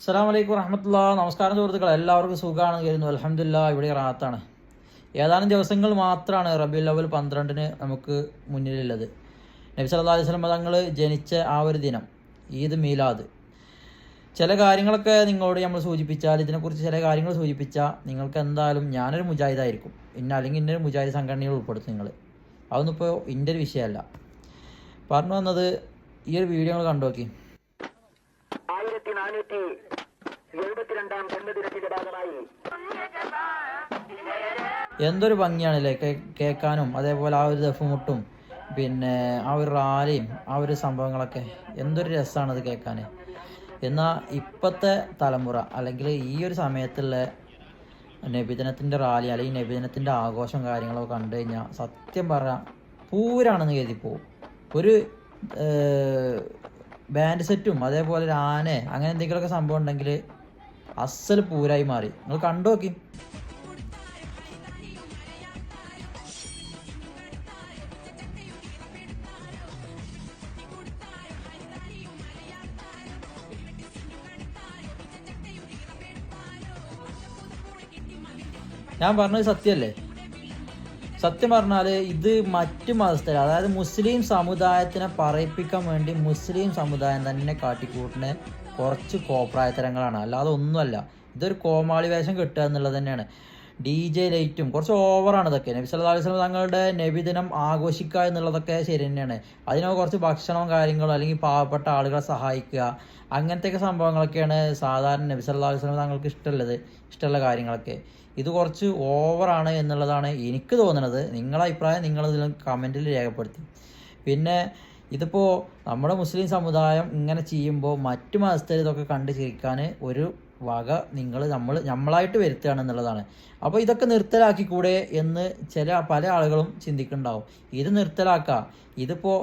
അസ്സാം വലൈക്കും വറഹമത്തുള്ള. നമസ്കാരം സുഹൃത്തുക്കൾ എല്ലാവർക്കും സുഖമാണ് കരുതുന്നു. അലഹമില്ല ഇവിടെ റാത്താണ്. ഏതാനും ദിവസങ്ങൾ മാത്രമാണ് റബി ലവൽ പന്ത്രണ്ടിന് നമുക്ക് മുന്നിലുള്ളത്. നബി സല്ലാ അലൈഹി സ്വലം തങ്ങൾ ജനിച്ച ആ ഒരു ദിനം ഈദ് മീലാദ്. ചില കാര്യങ്ങളൊക്കെ നിങ്ങളോട് നമ്മൾ സൂചിപ്പിച്ചാൽ ഇതിനെക്കുറിച്ച് ചില കാര്യങ്ങൾ സൂചിപ്പിച്ചാൽ നിങ്ങൾക്ക് എന്തായാലും ഞാനൊരു മുജാഹിദായിരിക്കും. ഇന്ന അല്ലെങ്കിൽ ഇന്നൊരു മുജാഹിദ് സംഘടനയിൽ ഉൾപ്പെടുത്തും നിങ്ങൾ. അതൊന്നും ഇപ്പോൾ ഇന്റെ ഒരു വിഷയമല്ല. പറഞ്ഞു വന്നത് ഈ ഒരു വീഡിയോ നിങ്ങൾ കണ്ടു നോക്കി. ആയിരത്തി എഴുപത്തിരണ്ടാം ജന്മദിനത്തിന്റെ ഭാഗമായി. എന്തൊരു ഭംഗിയാണല്ലേ കേൾക്കാനും അതേപോലെ ആ ഒരു ദഫുമുട്ടും പിന്നെ ആ ഒരു റാലിയും ആ ഒരു സംഭവങ്ങളൊക്കെ. എന്തൊരു രസമാണ് അത് കേൾക്കാൻ എന്നാൽ ഇപ്പോഴത്തെ തലമുറ അല്ലെങ്കിൽ ഈ ഒരു സമയത്തുള്ള നബിദിനത്തിന്റെ റാലി അല്ലെങ്കിൽ നബിദിനത്തിന്റെ ആഘോഷം കാര്യങ്ങളൊക്കെ കണ്ടു കഴിഞ്ഞാൽ സത്യം പറഞ്ഞാൽ പൂരാണെന്ന് കരുതിപ്പോവും ഒരു ബാൻഡ് സെറ്റും അതേപോലെ ഒരു ആന അങ്ങനെ എന്തെങ്കിലുമൊക്കെ സംഭവം ഉണ്ടെങ്കിൽ അസൽ പൂരായി മാറി. നിങ്ങൾ കണ്ടു നോക്കി. ഞാൻ പറഞ്ഞത് സത്യമല്ലേ? സത്യം പറഞ്ഞാൽ ഇത് മറ്റു മതസ്ഥർ അതായത് മുസ്ലിം സമുദായത്തിനെ പറയിപ്പിക്കാൻ വേണ്ടി മുസ്ലിം സമുദായം തന്നെ കാട്ടിക്കൂട്ടുന്ന കുറച്ച് കോപ്രായത്തരങ്ങളാണ്. അല്ലാതെ ഒന്നുമല്ല. ഇതൊരു കോമാളി വേഷം കിട്ടുക എന്നുള്ളത് തന്നെയാണ്. ഡി ജെ ലൈറ്റും കുറച്ച് ഓവറാണ് ഇതൊക്കെ. നബി സല്ലാ അലൈഹി സ്വലം തങ്ങളുടെ നബിദിനം ആഘോഷിക്കുക എന്നുള്ളതൊക്കെ ശരി തന്നെയാണ്. അതിനൊക്കെ കുറച്ച് ഭക്ഷണവും കാര്യങ്ങളും അല്ലെങ്കിൽ പാവപ്പെട്ട ആളുകളെ സഹായിക്കുക. അങ്ങനത്തെയൊക്കെ സംഭവങ്ങളൊക്കെയാണ് സാധാരണ നബി സല്ലാ അലൈഹി സ്വലം തങ്ങൾക്ക് ഇഷ്ടമുള്ളത് ഇഷ്ടമുള്ള കാര്യങ്ങളൊക്കെ. ഇത് കുറച്ച് ഓവറാണ് എന്നുള്ളതാണ് എനിക്ക് തോന്നുന്നത്. നിങ്ങളുടെ അഭിപ്രായം നിങ്ങളിതിൽ കമന്റിൽ രേഖപ്പെടുത്തി. പിന്നെ ഇതിപ്പോൾ നമ്മുടെ മുസ്ലിം സമുദായം ഇങ്ങനെ ചെയ്യുമ്പോൾ മറ്റു മതസ്ഥർ ഇതൊക്കെ കണ്ട് ചിരിക്കാൻ ഒരു വക നിങ്ങൾ നമ്മൾ നമ്മളായിട്ട് വരുത്തുകയാണ് എന്നുള്ളതാണ്. അപ്പോൾ ഇതൊക്കെ നിർത്തലാക്കിക്കൂടെ എന്ന് ചില പല ആളുകളും ചിന്തിക്കുന്നുണ്ടാവും. ഇത് നിർത്തലാക്കുക ഇതിപ്പോൾ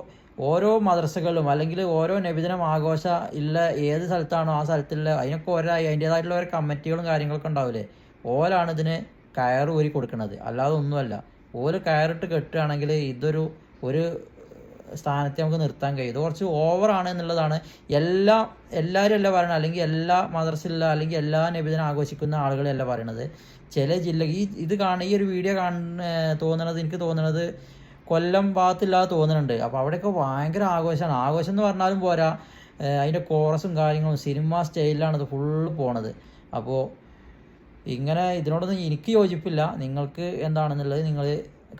ഓരോ മദ്രസകളിലും അല്ലെങ്കിൽ ഓരോ നബിദിനം ആഘോഷ ഇല്ല ഏത് സ്ഥലത്താണോ ആ സ്ഥലത്തുള്ള അതിനൊക്കെ ഓരോ അതിന്റേതായിട്ടുള്ള ഓരോ കമ്മിറ്റികളും കാര്യങ്ങളൊക്കെ ഉണ്ടാവില്ലേ? ഓലാണ് ഇതിന് കയറ് ഊരി കൊടുക്കുന്നത് അല്ലാതെ ഒന്നുമല്ല. ഓര് കയറിട്ട് കെട്ടുകയാണെങ്കിൽ ഇതൊരു ഒരു സ്ഥാനത്തെ നമുക്ക് നിർത്താൻ കഴിയും. കുറച്ച് ഓവറാണ് എന്നുള്ളതാണ്. എല്ലാ എല്ലാവരും അല്ല പറയണത്. അല്ലെങ്കിൽ എല്ലാ മദർസില്ല അല്ലെങ്കിൽ എല്ലാ നബിദിനം ആഘോഷിക്കുന്ന ആളുകളല്ല പറയണത്. ചില ജില്ല ഈ ഇത് കാണുന്ന ഈ ഒരു വീഡിയോ കാണുന്ന തോന്നണത് എനിക്ക് തോന്നണത് കൊല്ലം ഭാഗത്തില്ലാതെ തോന്നുന്നുണ്ട് അപ്പോൾ അവിടെയൊക്കെ ഭയങ്കര ആഘോഷമാണ്. ആഘോഷം എന്ന് പറഞ്ഞാലും പോരാ. അതിന്റെ കോറസും കാര്യങ്ങളും സിനിമ സ്റ്റൈലിലാണ് അത് ഫുള്ള് പോണത്. അപ്പോൾ ഇങ്ങനെ ഇതിനോടൊന്നും എനിക്ക് യോജിപ്പില്ല. നിങ്ങൾക്ക് എന്താണെന്നുള്ളത് നിങ്ങൾ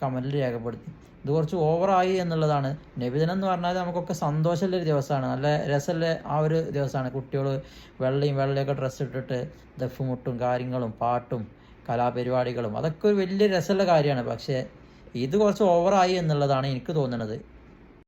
കമന്റിൽ രേഖപ്പെടുത്തി. ഇത് കുറച്ച് ഓവറായി എന്നുള്ളതാണ്. നബിദിനം എന്ന് പറഞ്ഞാൽ നമുക്കൊക്കെ സന്തോഷമുള്ള ഒരു ദിവസമാണ്. നല്ല രസമുള്ള ആ ഒരു ദിവസമാണ്. കുട്ടികൾ വെള്ളയും വെള്ളയൊക്കെ ഡ്രസ്സ് ഇട്ടിട്ട് ദഫ് മുട്ടും കാര്യങ്ങളും പാട്ടും കലാപരിപാടികളും അതൊക്കെ ഒരു വലിയ രസമുള്ള കാര്യമാണ്. പക്ഷേ ഇത് കുറച്ച് ഓവറായി എന്നുള്ളതാണ് എനിക്ക് തോന്നുന്നത്.